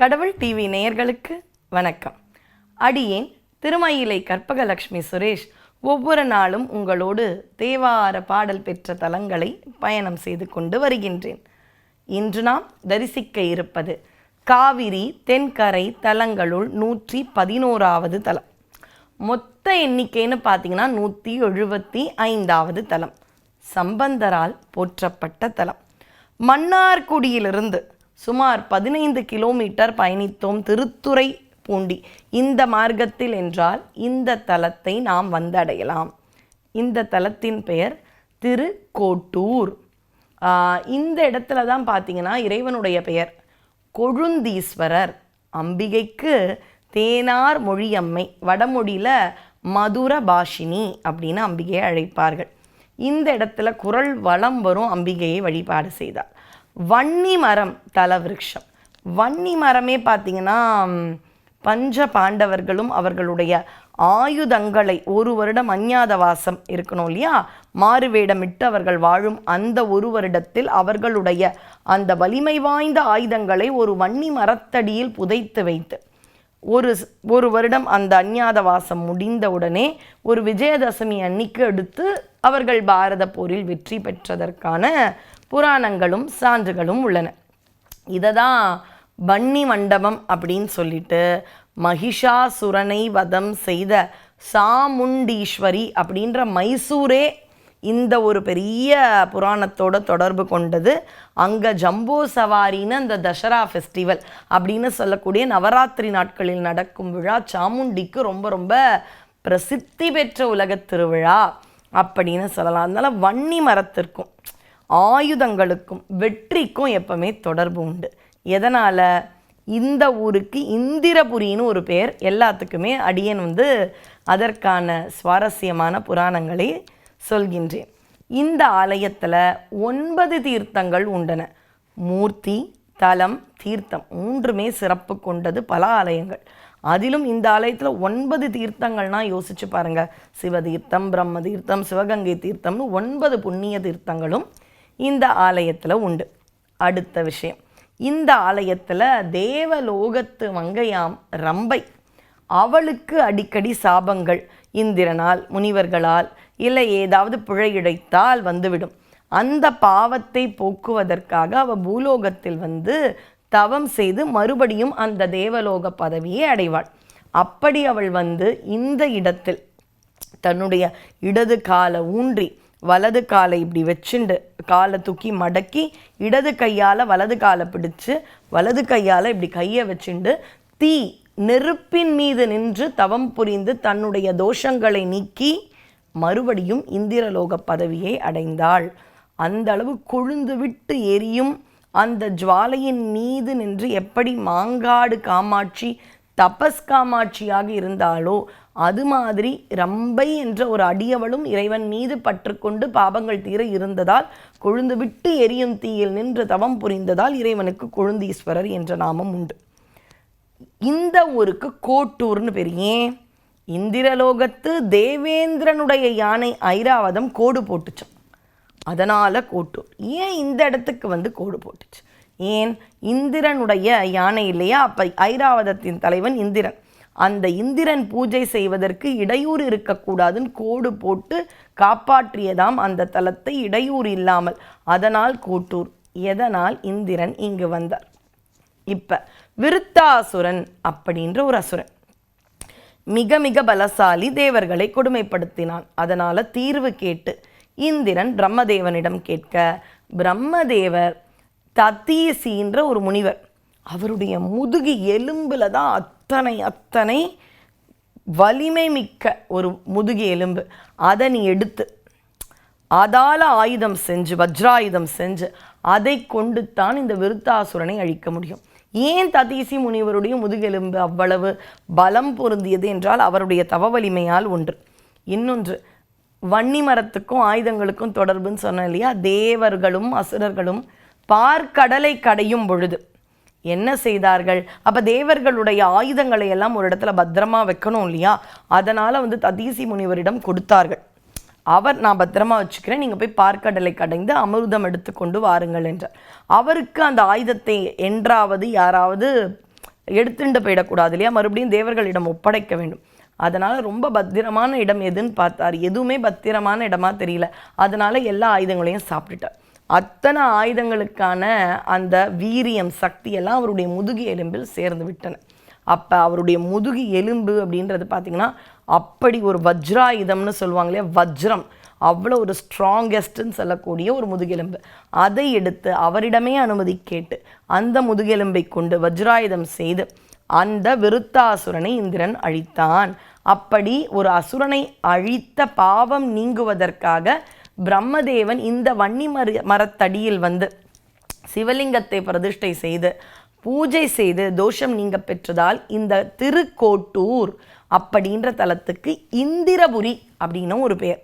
கடவுள் டிவி நேயர்களுக்கு வணக்கம். அடியேன் திருமயிலை கற்பகலக்ஷ்மி சுரேஷ் ஒவ்வொரு நாளும் உங்களோடு தேவார பாடல் பெற்ற தலங்களை பயணம் செய்து கொண்டு வருகின்றேன். இன்று நாம் தரிசிக்க இருப்பது காவிரி தென்கரை தலங்களுள் நூற்றி பதினோராவது தலம். மொத்த எண்ணிக்கைன்னு பார்த்தீங்கன்னா நூற்றி எழுபத்தி ஐந்தாவது தலம். சம்பந்தரால் போற்றப்பட்ட தலம். மன்னார்குடியிலிருந்து சுமார் பதினைந்து கிலோமீட்டர் பயணித்தோம் திருத்துறை பூண்டி. இந்த மார்க்கத்தில் என்றால் இந்த தலத்தை நாம் வந்தடையலாம். இந்த தலத்தின் பெயர் திருக்கோட்டூர். இந்த இடத்துல தான் பார்த்தீங்கன்னா இறைவனுடைய பெயர். கொழுந்தீஸ்வரர் அம்பிகைக்கு தேனார் மொழியம்மை வடமொழியில் மதுர பாஷினி அப்படின்னு அம்பிகையை அழைப்பார்கள். இந்த இடத்துல குரல் வளம் வரும் அம்பிகையை வழிபாடு செய்தார். வன்னி மரம் தலவிருஷம். வன்னி மரமே பார்த்தீங்கன்னா பஞ்ச பாண்டவர்களும் அவர்களுடைய ஆயுதங்களை ஒரு வருடம் அஞ்ஞாத வாசம் இருக்கணும் இல்லையா? மாறு வேடமிட்டு அவர்கள் வாழும் அந்த ஒரு வருடத்தில் அவர்களுடைய அந்த வலிமை வாய்ந்த ஆயுதங்களை ஒரு வன்னி மரத்தடியில் புதைத்து வைத்து ஒரு ஒரு வருடம் அந்த அஞ்ஞாத வாசம் முடிந்தவுடனே ஒரு விஜயதசமி அன்னிக்கு எடுத்து அவர்கள் பாரத போரில் வெற்றி பெற்றதற்கான புராணங்களும் சான்றுகளும் உள்ளன. இதை தான் பன்னி மண்டபம் அப்படின்னு சொல்லிட்டு மகிஷாசுரனை வதம் செய்த சாமுண்டீஸ்வரி அப்படின்ற மைசூரே இந்த ஒரு பெரிய புராணத்தோட தொடர்பு கொண்டது. அங்கே ஜம்போ சவாரின்னு அந்த தசரா ஃபெஸ்டிவல் அப்படின்னு சொல்லக்கூடிய நவராத்திரி நாட்களில் நடக்கும் விழா சாமுண்டிக்கு ரொம்ப ரொம்ப பிரசித்தி பெற்ற உலகத் திருவிழா. அப்படின்னு சொல்லலாம். அதனால் வன்னி மரத்திற்கும் ஆயுதங்களுக்கும் வெற்றிக்கும் எப்பவுமே தொடர்பு உண்டு. எதனால்? இந்த ஊருக்கு இந்திரபுரின்னு ஒரு பேர். எல்லாத்துக்குமே அடியன் வந்து அதற்கான சுவாரஸ்யமான புராணங்களை சொல்கின்றேன். இந்த ஆலயத்தில் ஒன்பது தீர்த்தங்கள் உண்டன. மூர்த்தி தலம் தீர்த்தம் மூன்றுமே சிறப்பு கொண்டது பல ஆலயங்கள். அதிலும் இந்த ஆலயத்தில் ஒன்பது தீர்த்தங்கள்னா யோசிச்சு பாருங்க. சிவதீர்த்தம் பிரம்ம தீர்த்தம் சிவகங்கை தீர்த்தம்னு ஒன்பது புண்ணிய தீர்த்தங்களும் இந்த ஆலயத்தில் உண்டு. அடுத்த விஷயம். இந்த ஆலயத்தில் தேவலோகத்து மங்கையாம் ரம்பை அவளுக்கு அடிக்கடி சாபங்கள் இந்திரனால் முனிவர்களால் இல்லை ஏதாவது பிழை இழைத்தால் வந்துவிடும். அந்த பாவத்தை போக்குவதற்காக அவ பூலோகத்தில் வந்து தவம் செய்து மறுபடியும் அந்த தேவலோக பதவியை அடைவாள். அப்படி அவள் வந்து இந்த இடத்தில் தன்னுடைய இடது காலை ஊன்றி வலது காலை இப்படி வச்சுண்டு காலை தூக்கி மடக்கி இடது கையால் வலது காலை பிடிச்சு வலது கையால் இப்படி கையை வச்சுண்டு தீ நெருப்பின் மீது நின்று தவம் புரிந்து தன்னுடைய தோஷங்களை நீக்கி மறுபடியும் இந்திரலோக பதவியை அடைந்தாள். அந்த அளவு கொழுந்து விட்டு எரியும் அந்த ஜுவாலையின் மீது நின்று எப்படி மாங்காடு காமாட்சி தபஸ் காமாட்சியாக இருந்தாலோ அது மாதிரி ரம்பை என்ற ஒரு அடியவளும் இறைவன் மீது பற்றுக்கொண்டு பாபங்கள் தீர இருந்ததால் கொழுந்து விட்டு எரியும் தீயில் நின்று தவம் புரிந்ததால் இறைவனுக்கு கொழுந்தீஸ்வரர் என்ற நாமம் உண்டு. இந்த ஊருக்கு கோட்டூர்னு பேர். ஏன்? இந்திரலோகத்து தேவேந்திரனுடைய யானை ஐராவதம் கோடு போட்டுச்சான் அதனால் கோட்டூர் ஏன் இந்த இடத்துக்கு வந்து கோடு போட்டுச்சு? ஏன்? இந்திரனுடைய யானை இல்லையா? அப்போ ஐராவதத்தின் தலைவன் இந்திரன். அந்த இந்திரன் பூஜை செய்வதற்கு இடையூறு இருக்கக்கூடாதுன்னு கோடு போட்டு காப்பாற்றியதாம் அந்த தலத்தை இடையூறு இல்லாமல். அதனால் கோட்டூர். எதனால் இந்திரன் இங்கு வந்தார்? இப்போ விருத்தாசுரன் அப்படின்ற ஒரு அசுரன். மிக மிக பலசாலி தேவர்களை கொடுமைப்படுத்தினான். அதனால் தீர்வு கேட்டு இந்திரன் பிரம்மதேவனிடம் கேட்க பிரம்மதேவர் தத்தீசின்ற ஒரு முனிவர். அவருடைய முதுகு எலும்பில் தான் அத்தனை அத்தனை வலிமை மிக்க ஒரு முதுகு எலும்பு. அதை நீ எடுத்து அதால் ஆயுதம் செஞ்சு வஜ்ராயுதம் செஞ்சு அதை கொண்டு தான் இந்த விருத்தாசுரனை அழிக்க முடியும். ஏன் ததீசி முனிவருடைய முதுகெலும்பு அவ்வளவு பலம் பொருந்தியது என்றால் அவருடைய தவ வலிமையால் ஒன்று. இன்னொன்று வன்னி மரத்துக்கும் ஆயுதங்களுக்கும் தொடர்புன்னு சொன்னேன் இல்லையா? தேவர்களும் அசுரர்களும் பார்க்கடலை கடையும் பொழுது என்ன செய்தார்கள்? அப்போ தேவர்களுடைய ஆயுதங்களை எல்லாம் ஒரு இடத்துல பத்திரமா வைக்கணும் இல்லையா? அதனால் வந்து ததீசி முனிவரிடம் கொடுத்தார்கள். அவர் நான் பத்திரமா வச்சுக்கிறேன். நீங்கள் போய் பார்க்கடலை கடைந்து அமிர்தம் எடுத்துக்கொண்டு வாருங்கள் என்றார். அவருக்கு அந்த ஆயுதத்தை என்றாவது யாராவது எடுத்துட்டு போயிடக்கூடாது இல்லையா? மறுபடியும் தேவர்களிடம் ஒப்படைக்க வேண்டும். அதனால் ரொம்ப பத்திரமான இடம் எதுன்னு பார்த்தார். எதுவுமே பத்திரமான இடமா தெரியல. அதனால் எல்லா ஆயுதங்களையும் சாப்பிட்டுட்டார். அத்தனை ஆயுதங்களுக்கான அந்த வீரியம் சக்தியெல்லாம் அவருடைய முதுகு எலும்பில் சேர்ந்து விட்டன. அப்போ அவருடைய முதுகு எலும்பு அப்படின்றது பார்த்திங்கன்னா அப்படி ஒரு வஜ்ராயுதம்னு சொல்லுவாங்க இல்லையா? வஜ்ரம். அவ்வளோ ஒரு ஸ்ட்ராங்கஸ்ட்னு சொல்லக்கூடிய ஒரு முதுகெலும்பு அதை எடுத்து அவரிடமே அனுமதி கேட்டு அந்த முதுகெலும்பை கொண்டு வஜ்ராயுதம் செய்து அந்த விருத்தாசுரனை இந்திரன் அழித்தான். அப்படி ஒரு அசுரனை அழித்த பாவம் நீங்குவதற்காக பிரம்மதேவன் இந்த வன்னி மர மரத்தடியில் வந்து சிவலிங்கத்தை பிரதிஷ்டை செய்து பூஜை செய்து தோஷம் நீங்க பெற்றதால் இந்த திருக்கோட்டூர் அப்படின்ற தலத்துக்கு இந்திரபுரி அப்படின்னும் ஒரு பெயர்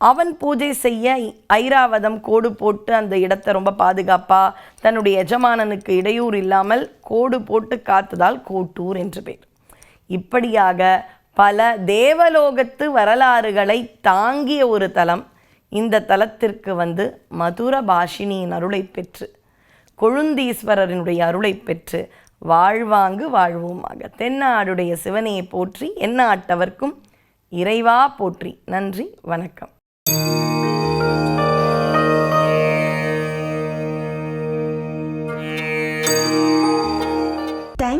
அவன் பூஜை செய்ய ஐராவதம் கோடு போட்டு அந்த இடத்தை ரொம்ப பாதுகாப்பாக தன்னுடைய எஜமானனுக்கு இடையூறு இல்லாமல் கோடு போட்டு காத்ததால் கோட்டூர் என்று பெயர் இப்படியாக பல தேவலோகத்து வரலாறுகளை தாங்கிய ஒரு தலம் இந்த தலத்திற்கு வந்து மதுர பாஷினியின் அருளை பெற்று கொழுந்தீஸ்வரரினுடைய அருளை பெற்று வாழ்வாங்கு வாழ்வோமாக. தென்னாடுடைய சிவனையை போற்றி எந்நாட்டவர்க்கும் இறைவா போற்றி. நன்றி வணக்கம்.